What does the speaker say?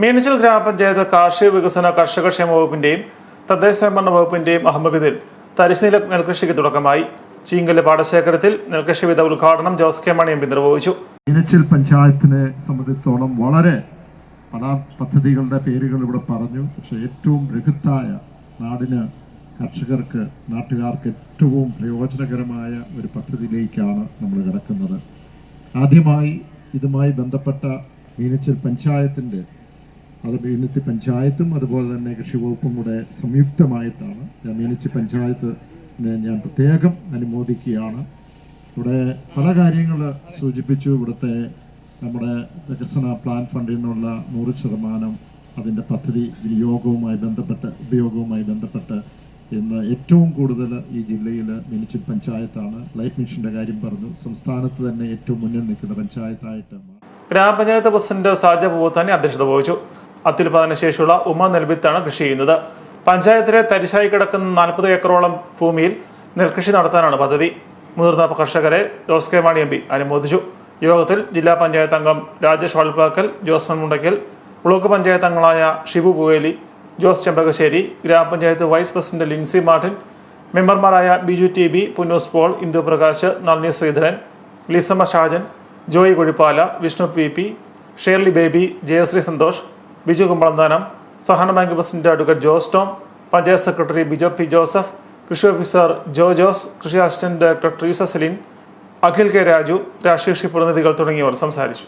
മീനച്ചിൽ ഗ്രാമപഞ്ചായത്ത് കാർഷിക വികസന കർഷക ക്ഷേമ വകുപ്പിന്റെയും തദ്ദേശ സ്വയംഭരണ വകുപ്പിന്റെയും അഹമ്മദിൽ തരിശുനില നെൽകൃഷിക്ക് തുടക്കമായി. ചീങ്കൽ പാടശേഖരത്തിൽ നെൽകൃഷി വിധ ഉദ്ഘാടനം Jose K Mani M P നിർവഹിച്ചു. മീനച്ചിൽ പഞ്ചായത്തിനെ സംബന്ധിച്ചോളം വളരെ പല പദ്ധതികളുടെ പേരുകൾ ഇവിടെ പറഞ്ഞു. പക്ഷെ ഏറ്റവും ബൃഹത്തായ നാടിന് കർഷകർക്ക് നാട്ടുകാർക്ക് ഏറ്റവും പ്രയോജനകരമായ ഒരു പദ്ധതിയിലേക്കാണ് നമ്മൾ കിടക്കുന്നത്. ആദ്യമായി ഇതുമായി ബന്ധപ്പെട്ട മീനച്ചിൽ പഞ്ചായത്തിന്റെ അത് മ്യൂണിറ്റി പഞ്ചായത്തും അതുപോലെ തന്നെ കൃഷി വകുപ്പും കൂടെ സംയുക്തമായിട്ടാണ് മീനച്ചി പഞ്ചായത്തിനെ ഞാൻ പ്രത്യേകം അനുമോദിക്കുകയാണ്. ഇവിടെ പല കാര്യങ്ങൾ സൂചിപ്പിച്ചു. ഇവിടുത്തെ നമ്മുടെ വികസന പ്ലാൻ ഫണ്ടിൽ നിന്നുള്ള നൂറ് ശതമാനം അതിന്റെ പദ്ധതി വിനിയോഗവുമായി ബന്ധപ്പെട്ട് ഉപയോഗവുമായി ബന്ധപ്പെട്ട് ഇന്ന് ഏറ്റവും കൂടുതൽ ഈ ജില്ലയിൽ മിനിച്ചിൽ പഞ്ചായത്താണ് ലൈഫ് മിഷന്റെ കാര്യം പറഞ്ഞു. സംസ്ഥാനത്ത് തന്നെ ഏറ്റവും മുന്നിൽ നിൽക്കുന്ന പഞ്ചായത്തായിട്ട്. ഗ്രാമപഞ്ചായത്ത് പ്രസിഡന്റ് സാജ പൂവത്താനി അധ്യക്ഷത വഹിച്ചു. അത്യുൽപാദന ശേഷിയുള്ള ഉമ നെൽവിത്താണ് കൃഷി ചെയ്യുന്നത്. പഞ്ചായത്തിലെ തരിശായി കിടക്കുന്ന നാൽപ്പത് ഏക്കറോളം ഭൂമിയിൽ നെൽകൃഷി നടത്താനാണ് പദ്ധതി. മുതിർന്ന കർഷകരെ Jose K Mani M P അനുമോദിച്ചു. യോഗത്തിൽ ജില്ലാ പഞ്ചായത്ത് അംഗം രാജേഷ് വൾപ്പാക്കൽ ജോസ്മൻ മുണ്ടയ്ക്കൽ ബ്ലോക്ക് പഞ്ചായത്ത് അംഗങ്ങളായ ഷിബു പുവേലി ജോസ് ചെമ്പകശ്ശേരി ഗ്രാമപഞ്ചായത്ത് വൈസ് പ്രസിഡന്റ് ലിൻസി മാർട്ടിൻ മെമ്പർമാരായ Biju T B Punnoose Paul Indu Prakash Nalini Sreedharan Lissamma Shajan Joy Kuzhippala Vishnu P P Shirley Baby Jayasree Santhosh Biju Kumbalanthanam Sahana bank president advocate Jose Tom panchayat secretary Bijo P Joseph കൃഷി officer ജോ ജോസ് കൃഷി assistant director Treesa Celine Akhil K Raju രാഷ്ട്രീയ കക്ഷി പ്രതിനിധികൾ തുടങ്ങിയവർ സംസാരിച്ചു.